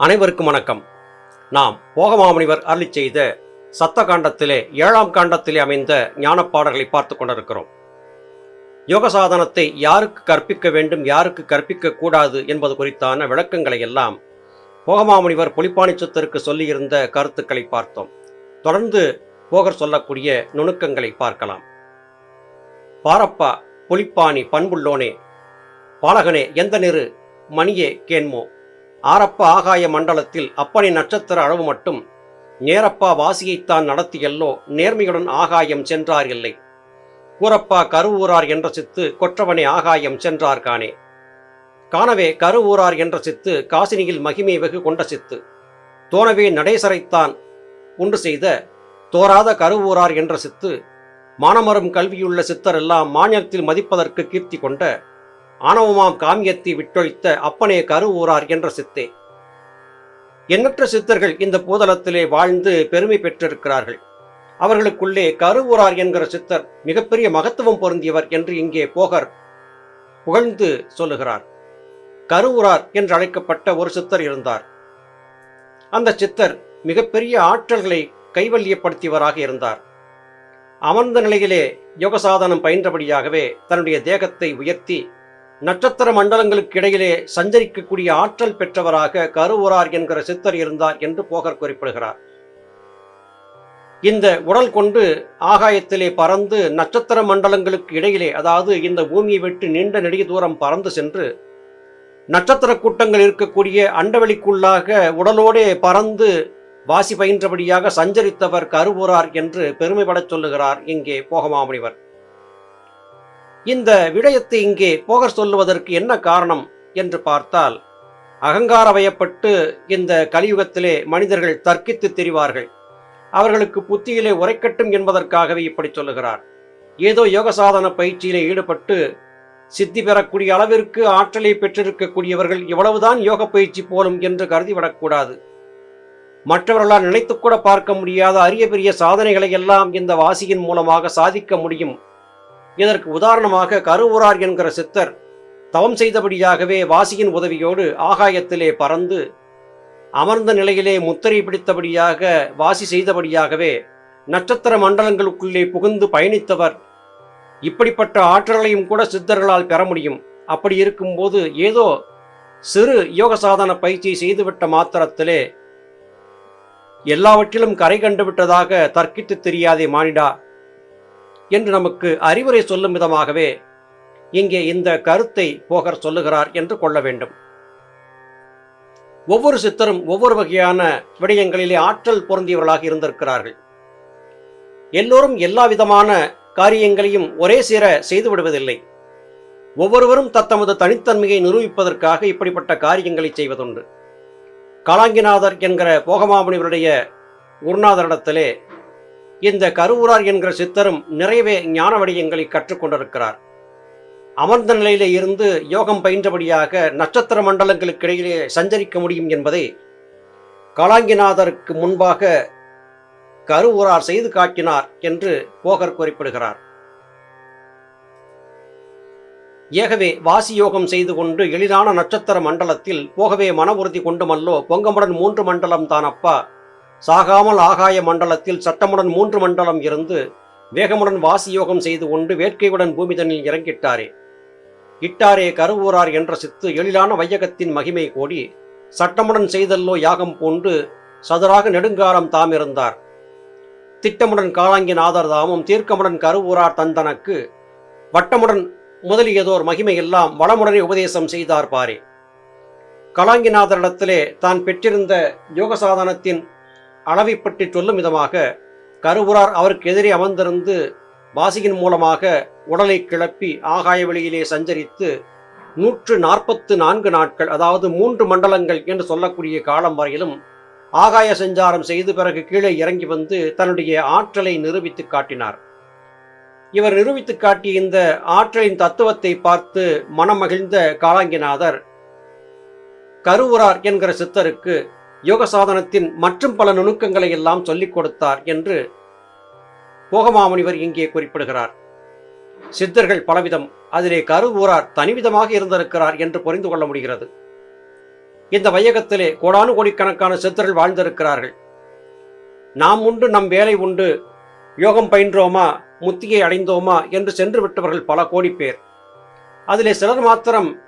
அனைவருக்கும் வணக்கம். நாம் போகமாமுனிவர் அருளி செய்த சத்த காண்டத்திலே ஏழாம் காண்டத்திலே அமைந்த ஞானப்பாடல்களை பார்த்து கொண்டிருக்கிறோம். யோக சாதனத்தை யாருக்கு கற்பிக்க வேண்டும் யாருக்கு கற்பிக்க கூடாது என்பது குறித்தான விளக்கங்களை எல்லாம் போகமாமுனிவர் புலிப்பாணிச்சத்திற்கு சொல்லியிருந்த கருத்துக்களை பார்த்தோம். தொடர்ந்து போகர் சொல்லக்கூடிய நுணுக்கங்களை பார்க்கலாம். பாரப்பா புலிப்பாணி பண்புள்ளோனே பாலகனே எந்த நிறு மணியே கேன்மோ ஆரப்ப ஆகாய மண்டலத்தில் அப்பனை நட்சத்திர அளவு மட்டும் நேரப்பா வாசியைத்தான் நடத்தியல்லோ நேர்மையுடன் ஆகாயம் சென்றார் இல்லை. கூரப்பா கருவூரார் என்ற சித்து கொற்றவனே ஆகாயம் சென்றார் காணே. காணவே கருவூரார் என்ற சித்து காசினியில் மகிமை வெகு கொண்ட சித்து. தோணவே நடேசரைத்தான் உண்டு செய்த தோராத கருவூரார் என்ற சித்து மானமரும் கல்வியுள்ள சித்தரெல்லாம் மானியத்தில் மதிப்பதற்கு கீர்த்தி கொண்ட ஆணவமாம் காமியத்தை விட்டொழித்த அப்பனே கருவூரார் என்ற சித்தே. எண்ணற்ற சித்தர்கள் இந்த பூதலத்திலே வாழ்ந்து பெருமை பெற்றிருக்கிறார்கள். அவர்களுக்குள்ளே கருவூரார் என்கிற சித்தர் மிகப்பெரிய மகத்துவம் பொருந்தியவர் என்று இங்கே போகர் புகழ்ந்து சொல்லுகிறார். கருவூரார் என்று அழைக்கப்பட்ட ஒரு சித்தர் இருந்தார். அந்த சித்தர் மிகப்பெரிய ஆற்றல்களை கைவல்யப்படுத்தியவராக இருந்தார். அமர்ந்த நிலையிலே யோகசாதனம் பயின்றபடியாகவே தன்னுடைய தேகத்தை உயர்த்தி நட்சத்திர மண்டலங்களுக்கு இடையிலே சஞ்சரிக்கக்கூடிய ஆற்றல் பெற்றவராக கருவூரார் என்கிற சித்தர் இருந்தார் என்று போகர் குறிப்பிடுகிறார். இந்த உடல் கொண்டு ஆகாயத்திலே பறந்து நட்சத்திர மண்டலங்களுக்கு இடையிலே அதாவது இந்த பூமியை விட்டு நீண்ட நெடிய தூரம் பறந்து சென்று நட்சத்திர கூட்டங்கள் இருக்கக்கூடிய அண்டவெளிக்குள்ளாக உடலோடே பறந்து வாசி பயின்றபடியாக சஞ்சரித்தவர் கருவூரார் என்று பெருமைப்படச் சொல்லுகிறார் இங்கே போகமாமுனிவர். இந்த விடயத்தை இங்கே போக சொல்லுவதற்கு என்ன காரணம் என்று பார்த்தால் அகங்கார வயப்பட்டு இந்த கலியுகத்திலே மனிதர்கள் தர்க்கித்து தெரிவார்கள். அவர்களுக்கு புத்தியிலே உரைக்கட்டும் என்பதற்காகவே இப்படி சொல்லுகிறார். ஏதோ யோக சாதன பயிற்சியிலே ஈடுபட்டு சித்தி பெறக்கூடிய அளவிற்கு ஆற்றலை பெற்றிருக்கக்கூடியவர்கள் இவ்வளவுதான் யோக பயிற்சி போலும் என்று கருதிவிடக்கூடாது. மற்றவர்களால் நினைத்துக்கூட பார்க்க முடியாத அரிய பெரிய சாதனைகளை எல்லாம் இந்த வாசியின் மூலமாக சாதிக்க முடியும். இதற்கு உதாரணமாக கருவூரார் என்கிற சித்தர் தவம் செய்தபடியாகவே வாசியின் உதவியோடு ஆகாயத்திலே பறந்து அமர்ந்த நிலையிலே முத்திரை பிடித்தபடியாக வாசி செய்தபடியாகவே நட்சத்திர மண்டலங்களுக்குள்ளே புகுந்து பயணித்தவர். இப்படிப்பட்ட ஆற்றலையும் கூட சித்தர்களால் பெற முடியும். அப்படி இருக்கும்போது ஏதோ சிறு யோக சாதன பயிற்சி செய்துவிட்ட மாத்திரத்திலே எல்லாவற்றிலும் கரை கண்டுவிட்டதாக தர்க்கித்து தெரியாதே மானிடா. என்று நமக்கு அறிவுரை சொல்லும் விதமாகவே இங்கே இந்த கருத்தை போகர் சொல்லுகிறார் என்று கொள்ள வேண்டும். ஒவ்வொரு சித்தரும் ஒவ்வொரு வகையான விடயங்களிலே ஆற்றல் பொருந்தியவர்களாக இருந்திருக்கிறார்கள். எல்லோரும் எல்லா விதமான காரியங்களையும் ஒரே சேர செய்து விடுவதில்லை. ஒவ்வொருவரும் தத்தமது தனித்தன்மையை நிரூபிப்பதற்காக இப்படிப்பட்ட காரியங்களை செய்வதுண்டு. காலாங்கிநாதர் என்கிற போகமாமுனிவருடைய குருநாதரிடத்திலே இந்த கருவூரார் என்கிற சித்தரும் நிறையவே ஞான வடியங்களை கற்றுக்கொண்டிருக்கிறார். அமர்ந்த நிலையில இருந்து யோகம் பயின்றபடியாக நட்சத்திர மண்டலங்களுக்கு இடையிலே சஞ்சரிக்க முடியும் என்பதை காலாங்கிநாதருக்கு முன்பாக கருவூரார் செய்து காட்டினார் என்று போகர் குறிப்பிடுகிறார். ஏகவே வாசி யோகம் செய்து கொண்டு எளிதான நட்சத்திர மண்டலத்தில் போகவே மன உறுதி கொண்டுமல்லோ பொங்கமுடன் மூன்று மண்டலம் தான் அப்பா சாகாமல் ஆகாய மண்டலத்தில் சட்டமுடன் மூன்று மண்டலம் இருந்து வேகமுடன் வாசி யோகம் செய்து கொண்டு வேட்கையுடன் பூமிதனில் இறங்கிட்டாரே. இட்டாரே கருவூரார் என்ற சித்து எழிலான வையகத்தின் மகிமை கோடி சட்டமுடன் செய்தல்லோ யாகம் பூண்டு சதுராக நெடுங்காலம் தாம் இருந்தார் திட்டமுடன் காலாங்கி நாதர் தாமும் தீர்க்கமுடன் கருவூரார் தந்தனக்கு வட்டமுடன் முதலியதோர் மகிமையெல்லாம் வளமுடனே உபதேசம் செய்தார் பாரே. கலாங்கிநாதரிடத்திலே தான் பெற்றிருந்த யோக சாதனத்தின் அளவை பற்றி சொல்லும் விதமாக கருவுரார் அவருக்கு எதிரே அமர்ந்திருந்து வாசியின் மூலமாக உடலை கிளப்பி ஆகாய வெளியிலே சஞ்சரித்து நூற்று நாற்பத்து நான்கு நாட்கள் அதாவது மூன்று மண்டலங்கள் என்று சொல்லக்கூடிய காலம் வரையிலும் ஆகாய சஞ்சாரம் செய்து பிறகு கீழே இறங்கி வந்து தன்னுடைய ஆற்றலை நிரூபித்து காட்டினார். இவர் நிரூபித்து காட்டிய இந்த ஆற்றலின் தத்துவத்தை பார்த்து மனமகிழ்ந்த காலாங்கிநாதர் கருவுரார் என்கிற சித்தருக்கு யோக சாதனத்தின் மற்றும் பல நுணுக்கங்களை எல்லாம் சொல்லிக் கொடுத்தார் என்று போகமாமுனிவர் இங்கே குறிப்பிடுகிறார். சித்தர்கள் பலவிதம் அதிலே கருவூரார் தனிவிதமாக இருந்திருக்கிறார் என்று புரிந்து கொள்ள முடிகிறது. இந்த வையகத்திலே கோடானு கோடிக்கணக்கான சித்தர்கள் வாழ்ந்திருக்கிறார்கள். நாம் உண்டு நம் வேலை உண்டு. யோகம் பயின்றோமா? முத்தியை அடைந்தோமா? என்று சென்று விட்டவர்கள் பல கோடி பேர். அதிலே சிலர் மாத்திரம்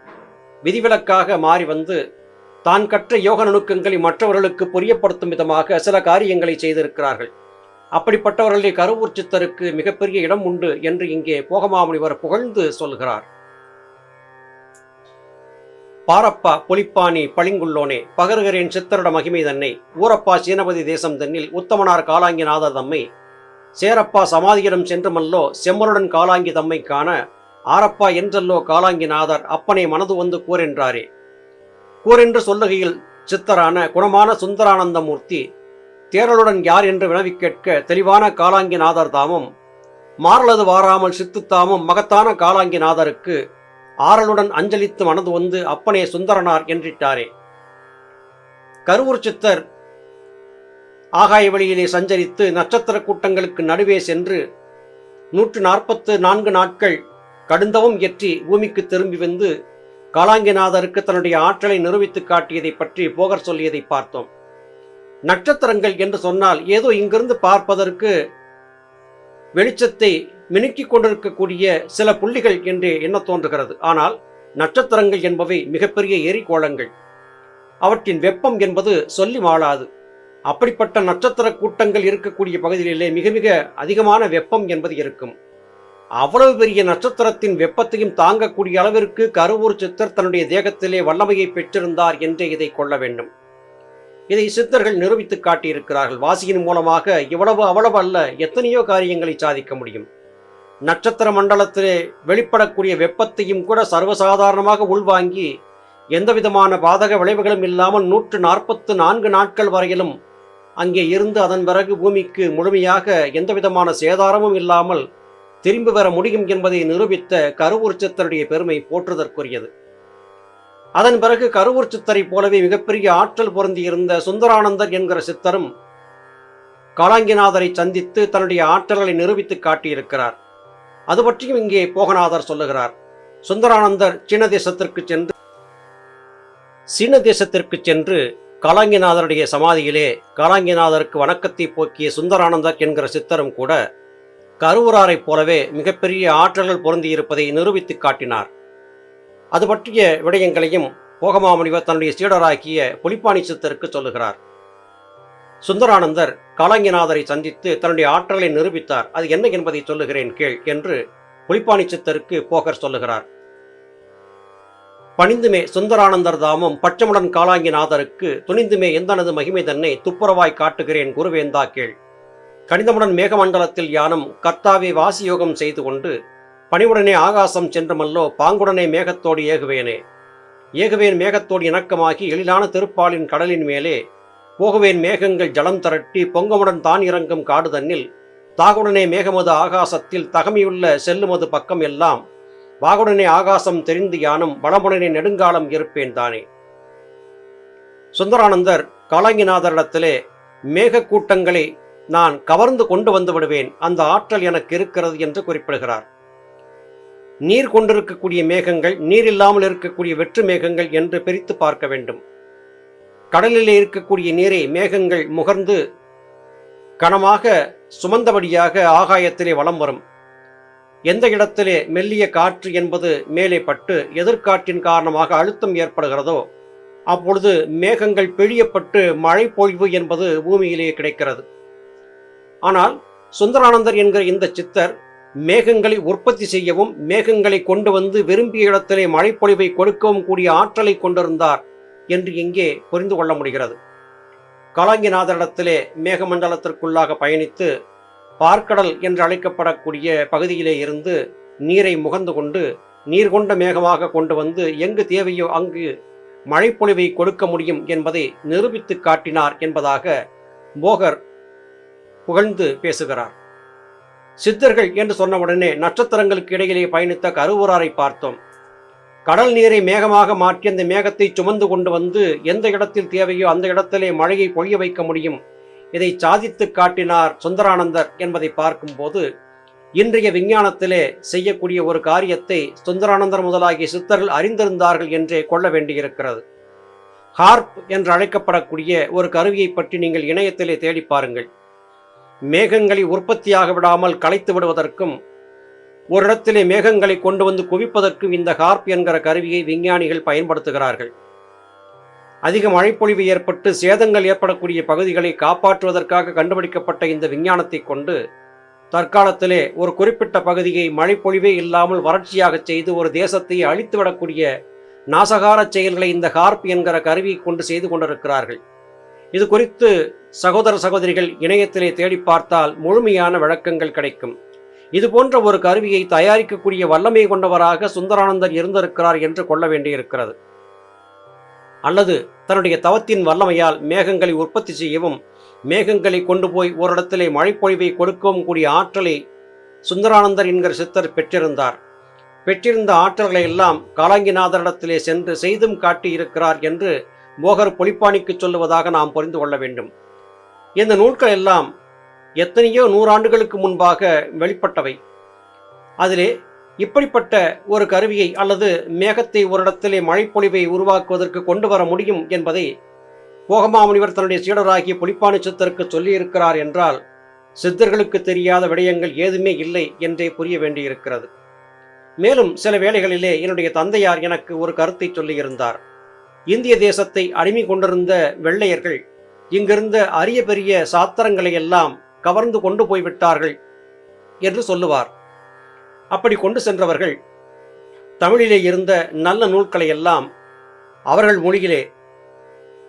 விதிவிலக்காக மாறி வந்து தான் கற்ற யோக நுணுக்கங்களை மற்றவர்களுக்கு புரியப்படுத்தும் விதமாக சில காரியங்களை செய்திருக்கிறார்கள். அப்படிப்பட்டவர்களுடைய கருவூர் சித்தருக்கு மிகப்பெரிய இடம் உண்டு என்று இங்கே போகமாமுனிவர் புகழ்ந்து சொல்கிறார். பாரப்பா பொலிப்பானி பளிங்குள்ளோனே பகருகிறேன் சித்தருட மகிமை தன்னை ஊரப்பா சீனபதி தேசம் தன்னில் உத்தமனார் காலாங்கிநாதர் தம்மை சேரப்பா சமாதியிடம் சென்றுமல்லோ செம்மருடன் காலாங்கி தம்மை காண ஆரப்பா என்றல்லோ காலாங்கி நாதர் அப்பனை மனது வந்து கூறென்றாரே. கூரென்று சொல்லுகையில் சித்தரான குணமான சுந்தரானந்தமூர்த்தி தேரலுடன் யார் என்று வினவி கேட்க தெளிவான காலாங்கி நாதர் தாமும் மாறலது வாராமல் சித்துத்தாமும் மகத்தான காலாங்கி நாதருக்கு ஆறலுடன் அஞ்சலித்து மனது வந்து அப்பனே சுந்தரனார் என்றிட்டாரே. கருவூர் சித்தர் ஆகாய வழியிலே சஞ்சரித்து நட்சத்திர கூட்டங்களுக்கு நடுவே சென்று நூற்று நாற்பத்து நான்கு நாட்கள் கடுந்தவும் இயற்றி பூமிக்கு திரும்பி வந்து காலாங்கிநாதருக்கு தன்னுடைய ஆற்றலை நிரூபித்து காட்டியதை பற்றி போகர் சொல்லியதை பார்த்தோம். நட்சத்திரங்கள் என்று சொன்னால் ஏதோ இங்கிருந்து பார்ப்பதற்கு வெளிச்சத்தை மினுக்கிக் கொண்டிருக்கக்கூடிய சில புள்ளிகள் என்று எண்ண தோன்றுகிறது. ஆனால் நட்சத்திரங்கள் என்பவை மிகப்பெரிய எரிகோளங்கள். அவற்றின் வெப்பம் என்பது சொல்லி மாளாது. அப்படிப்பட்ட நட்சத்திர கூட்டங்கள் இருக்கக்கூடிய பகுதிகளிலே மிக மிக அதிகமான வெப்பம் என்பது இருக்கும். அவ்வளவு பெரிய நட்சத்திரத்தின் வெப்பத்தையும் தாங்கக்கூடிய அளவிற்கு கருவூர் சித்தர் தன்னுடைய தேகத்திலே வல்லமையை பெற்றிருந்தார் என்றே இதை கொள்ள வேண்டும். இதை சித்தர்கள் நிரூபித்து காட்டியிருக்கிறார்கள். வாசியின் மூலமாக இவ்வளவு அவ்வளவு அல்ல எத்தனையோ காரியங்களை சாதிக்க முடியும். நட்சத்திர மண்டலத்திலே வெளிப்படக்கூடிய வெப்பத்தையும் கூட சர்வசாதாரணமாக உள்வாங்கி எந்தவிதமான பாதக விளைவுகளும் இல்லாமல் நூற்று நாற்பத்து நான்கு நாட்கள் வரையிலும் அங்கே இருந்து அதன் பிறகு பூமிக்கு முழுமையாக எந்தவிதமான சேதாரமும் இல்லாமல் திரும்பி வர முடியும் என்பதை நிரூபித்த கருவூர் சித்தருடைய பெருமை போற்றுதற்குரியது. அதன் பிறகு கருவூர் சித்தரை போலவே மிகப்பெரிய ஆற்றல் பொருந்தியிருந்த சுந்தரானந்தர் என்கிற சித்தரும் காலாங்கிநாதரை சந்தித்து தன்னுடைய ஆற்றல்களை நிரூபித்து காட்டியிருக்கிறார். அது பற்றியும் இங்கே போகநாதர் சொல்லுகிறார். சுந்தரானந்தர் சீன தேசத்திற்கு சென்று சீன தேசத்திற்கு சென்று காலாங்கிநாதருடைய சமாதியிலே காலாங்கிநாதருக்கு வணக்கத்தை போக்கிய சுந்தரானந்தர் என்கிற சித்தரும் கூட கருவூராரைப் போலவே மிகப்பெரிய ஆற்றல்கள் பொருந்தியிருப்பதை நிரூபித்து காட்டினார். அது பற்றிய விடயங்களையும் போகமாமுனிவர் தன்னுடைய சீடராக்கிய புலிப்பாணி சித்தருக்கு சொல்லுகிறார். சுந்தரானந்தர் காலங்கிநாதரை சந்தித்து தன்னுடைய ஆற்றலை நிரூபித்தார். அது என்ன என்பதை சொல்லுகிறேன் கேள் என்று புலிப்பாணி சித்தருக்கு போகர் சொல்லுகிறார். பணிந்துமே சுந்தரானந்தர் தாமும் பச்சமுடன் காலாங்கிநாதருக்கு துணிந்துமே எந்தனது மகிமை தன்னை துப்புரவாய் காட்டுகிறேன் குருவேந்தா கேள். கணிதமுடன் மேகமண்டலத்தில் யானும் கர்த்தாவே வாசியோகம் செய்து கொண்டு பணிவுடனே ஆகாசம் சென்றுமல்லோ பாங்குடனே மேகத்தோடு ஏகுவேனே. ஏகுவேன் மேகத்தோடு இணக்கமாகி எழிலான திருப்பாலின் கடலின் மேலே போகுவேன் மேகங்கள் ஜலம் திரட்டி பொங்கமுடன் தான் இறங்கும் காடு தன்னில் தாகுடனே மேகமது ஆகாசத்தில் தகமையுள்ள செல்லுமது பக்கம் எல்லாம் வாகுடனே ஆகாசம் தெரிந்து யானும் வளமுடனே நெடுங்காலம் இருப்பேன் தானே. சுந்தரானந்தர் காலங்கிநாதரிடத்திலே மேகக்கூட்டங்களை நான் கவர்ந்து கொண்டு வந்து விடுவேன். அந்த ஆற்றல் எனக்கு இருக்கிறது என்று குறிப்பிடுகிறார். நீர் கொண்டிருக்கக்கூடிய மேகங்கள் நீர் இல்லாமல் இருக்கக்கூடிய வெற்று மேகங்கள் என்று பிரித்து பார்க்க வேண்டும். கடலிலே இருக்கக்கூடிய நீரை மேகங்கள் முகர்ந்து கனமாக சுமந்தபடியாக ஆகாயத்திலே வலம் வரும். எந்த இடத்திலே மெல்லிய காற்று என்பது மேலே பட்டு எதிர்காற்றின் காரணமாக அழுத்தம் ஏற்படுகிறதோ அப்பொழுது மேகங்கள் பிழியப்பட்டு மழை பொழிவு என்பது பூமியிலே கிடைக்கிறது. ஆனால் சுந்தரானந்தர் என்கிற இந்த சித்தர் மேகங்களை உற்பத்தி செய்யவும் மேகங்களை கொண்டு வந்து விரும்பிய இடத்திலே மழைப்பொழிவை கொடுக்கவும் கூடிய ஆற்றலை கொண்டிருந்தார் என்று இங்கே புரிந்து கொள்ள முடிகிறது. காலாங்கிநாதரிடத்திலே மேகமண்டலத்திற்குள்ளாக பயணித்து பார்க்கடல் என்று அழைக்கப்படக்கூடிய பகுதியிலே இருந்து நீரை முகந்து கொண்டு நீர் கொண்ட மேகமாக கொண்டு வந்து எங்கு தேவையோ அங்கு மழைப்பொழிவை கொடுக்க முடியும் என்பதை நிரூபித்து காட்டினார் என்பதாக போகர் புகழ்ந்து பேசுகிறார். சித்தர்கள் என்று சொன்னவுடனே நட்சத்திரங்களுக்கு இடையிலே பயணித்த கருவூராரை பார்த்தோம். கடல் நீரை மேகமாக மாற்றி அந்த மேகத்தை சுமந்து கொண்டு வந்து எந்த இடத்தில் தேவையோ அந்த இடத்திலே மழையை பொழிய வைக்க முடியும். இதை சாதித்து காட்டினார் சுந்தரானந்தர் என்பதை பார்க்கும்போது இன்றைய விஞ்ஞானத்திலே செய்யக்கூடிய ஒரு காரியத்தை சுந்தரானந்தர் முதலாகிய சித்தர்கள் அறிந்திருந்தார்கள் என்றே கொள்ள வேண்டியிருக்கிறது. ஹார்ப் என்று அழைக்கப்படக்கூடிய ஒரு கருவியை பற்றி நீங்கள் இணையத்திலே தேடி பாருங்கள். மேகங்களை உற்பத்தியாக விடாமல் களைத்து விடுவதற்கும் ஒரு இடத்திலே மேகங்களை கொண்டு வந்து குவிப்பதற்கும் இந்த ஹார்ப் என்கிற கருவியை விஞ்ஞானிகள் பயன்படுத்துகிறார்கள். அதிக மழைப்பொழிவு ஏற்பட்டு சேதங்கள் ஏற்படக்கூடிய பகுதிகளை காப்பாற்றுவதற்காக கண்டுபிடிக்கப்பட்ட இந்த விஞ்ஞானத்தை கொண்டு தற்காலத்திலே ஒரு குறிப்பிட்ட பகுதியை மழைப்பொழிவே இல்லாமல் வறட்சியாக செய்து ஒரு தேசத்தை அழித்துவிடக்கூடிய நாசகார செயல்களை இந்த ஹார்ப் என்கிற கருவியை கொண்டு செய்து கொண்டிருக்கிறார்கள். இது குறித்து சகோதர சகோதரிகள் இணையத்திலே தேடி பார்த்தால் முழுமையான விளக்கங்கள் கிடைக்கும். இது போன்ற ஒரு கருவியை தயாரிக்கக்கூடிய வல்லமை கொண்டவராக சுந்தரானந்தர் இருந்திருக்கிறார் என்று கொள்ள வேண்டியிருக்கிறது. அல்லது தன்னுடைய தவத்தின் வல்லமையால் மேகங்களை உற்பத்தி செய்யவும் மேகங்களை கொண்டு போய் ஓரிடத்திலே மழைப்பொழிவை கொடுக்கவும் கூடிய ஆற்றலை சுந்தரானந்தர் என்கிற சித்தர் பெற்றிருந்தார். பெற்றிருந்த ஆற்றல்களை எல்லாம் காலாங்கிநாதரிடத்திலே சென்று செய்தும் காட்டி இருக்கிறார் என்று மோகர் பொலிப்பாணிக்கு சொல்லுவதாக நாம் புரிந்து கொள்ள வேண்டும். இந்த நூல்கள் எல்லாம் எத்தனையோ நூறாண்டுகளுக்கு முன்பாக வெளிப்பட்டவை. அதிலே இப்படிப்பட்ட ஒரு கருவியை அல்லது மேகத்தை ஒரு இடத்திலே மழைப்பொழிவை உருவாக்குவதற்கு கொண்டு வர முடியும் என்பதை போகமாமுனிவர் தன்னுடைய சீடராகிய புலிப்பாணி சித்தருக்கு சொல்லியிருக்கிறார் என்றால் சித்தர்களுக்கு தெரியாத விடயங்கள் ஏதுமே இல்லை என்றே புரிய வேண்டியிருக்கிறது. மேலும் சில வேளைகளிலே என்னுடைய தந்தையார் எனக்கு ஒரு கருத்தை சொல்லியிருந்தார். இந்திய தேசத்தை அடிமை கொண்டிருந்த வெள்ளையர்கள் இங்கிருந்த அரிய பெரிய சாத்திரங்களை எல்லாம் கவர்ந்து கொண்டு போய்விட்டார்கள் என்று சொல்லுவார். அப்படி கொண்டு சென்றவர்கள் தமிழிலே இருந்த நல்ல நூல்களை எல்லாம் அவர்கள் மொழியிலே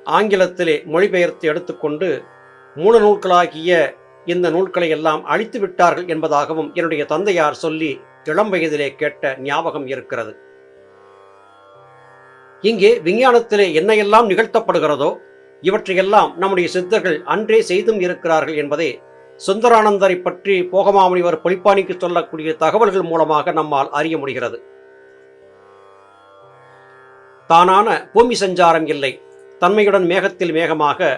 ஆங்கிலத்திலே மொழிபெயர்த்து எடுத்துக்கொண்டு மூல நூல்களாகிய இந்த நூல்களை எல்லாம் அழித்து விட்டார்கள் என்பதாகவும் என்னுடைய தந்தையார் சொல்லி இளம் வயதிலே கேட்ட ஞாபகம் இருக்கிறது. இங்கே விஞ்ஞானத்திலே என்னையெல்லாம் நிகழ்த்தப்படுகிறதோ இவற்றையெல்லாம் நம்முடைய சித்தர்கள் அன்றே செய்தும் இருக்கிறார்கள் என்பதை சுந்தரானந்தரை பற்றி போகமாமுனிவர் பொலிப்பானிக்கு சொல்லக்கூடிய தகவல்கள் மூலமாக நம்மால் அறிய முடிகிறது. தானான பூமி சஞ்சாரம் இல்லை. தன்மையுடன் மேகத்தில் மேகமாக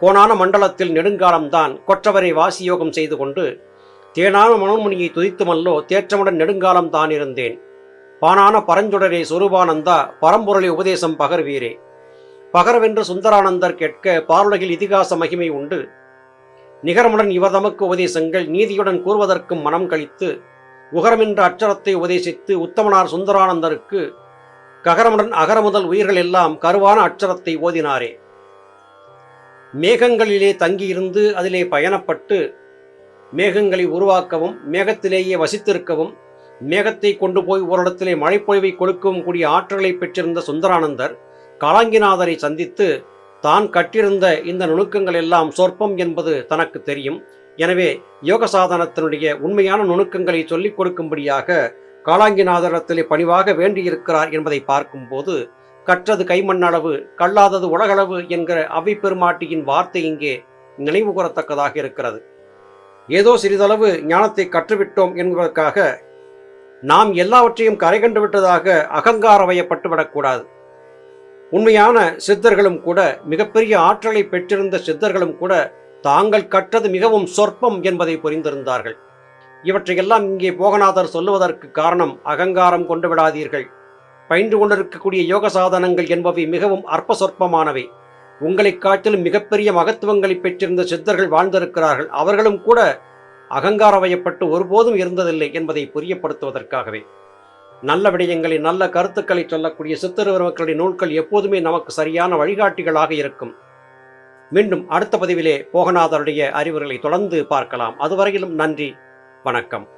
கோணான மண்டலத்தில் நெடுங்காலம்தான் கொற்றவரை வாசியோகம் செய்து கொண்டு தேனான மனோன்முனியை துதித்துமல்லோ தேற்றமுடன் நெடுங்காலம் தான் இருந்தேன். பானான பரஞ்சுடரே சொருபானந்தா பரம்பொருளை உபதேசம் பகர்வீரே. பகரவென்று சுந்தரானந்தர் கேட்க பாருலகில் இதிகாச மகிமை உண்டு. நிகரமுடன் இவர் தமக்கு உபதேசங்கள் நீதியுடன் கூறுவதற்கும் மனம் கழித்து உகரமென்ற அச்சரத்தை உபதேசித்து உத்தமனார் சுந்தரானந்தருக்கு ககரமுடன் அகர முதல் உயிர்கள் எல்லாம் கருவான அச்சரத்தை ஓதினாரே. மேகங்களிலே தங்கியிருந்து அதிலே பயணப்பட்டு மேகங்களை உருவாக்கவும் மேகத்திலேயே வசித்திருக்கவும் மேகத்தை கொண்டு போய் ஓரிடத்திலே மழைப்பொழிவை கொடுக்கவும் கூடிய ஆற்றலை பெற்றிருந்த சுந்தரானந்தர் காலாங்கிநாதரை சந்தித்து தான் கட்டிருந்த இந்த நுணுக்கங்கள் எல்லாம் சொற்பம் என்பது தனக்கு தெரியும். எனவே யோக சாதனத்தினுடைய உண்மையான நுணுக்கங்களை சொல்லிக் கொடுக்கும்படியாக காலாங்கிநாதரிடத்திலே பணிவாக வேண்டியிருக்கிறார் என்பதை பார்க்கும்போது கற்றது கைமண்ணளவு கல்லாதது உலகளவு என்கிற அவை பெருமாட்டியின் வார்த்தை இங்கே நினைவு கூறத்தக்கதாக இருக்கிறது. ஏதோ சிறிதளவு ஞானத்தை கற்றுவிட்டோம் என்பதற்காக நாம் எல்லாவற்றையும் கரை கண்டு விட்டதாக அகங்கார வயப்பட்டு விடக்கூடாது. உண்மையான சித்தர்களும் கூட மிகப்பெரிய ஆற்றலை பெற்றிருந்த சித்தர்களும் கூட தாங்கள் கற்றது மிகவும் சொற்பம் என்பதை புரிந்திருந்தார்கள். இவற்றையெல்லாம் இங்கே போகநாதர் சொல்லுவதற்கு காரணம் அகங்காரம் கொண்டு விடாதீர்கள். பயின்று கொண்டிருக்கக்கூடிய யோக சாதனங்கள் என்பவை மிகவும் அற்ப சொற்பமானவை. உங்களை காட்டிலும் மிகப்பெரிய மகத்துவங்களை பெற்றிருந்த சித்தர்கள் வாழ்ந்திருக்கிறார்கள். அவர்களும் கூட அகங்கார வயப்பட்டு ஒருபோதும் இருந்ததில்லை என்பதை புரியப்படுத்துவதற்காகவே. நல்ல விடயங்களை நல்ல கருத்துக்களை சொல்லக்கூடிய சித்தருவர்களுடைய நூல்கள் எப்போதுமே நமக்கு சரியான வழிகாட்டிகளாக இருக்கும். மீண்டும் அடுத்த பதிவிலே போகநாதருடைய அறிவுரைகளை தொடர்ந்து பார்க்கலாம். அதுவரையிலும் நன்றி வணக்கம்.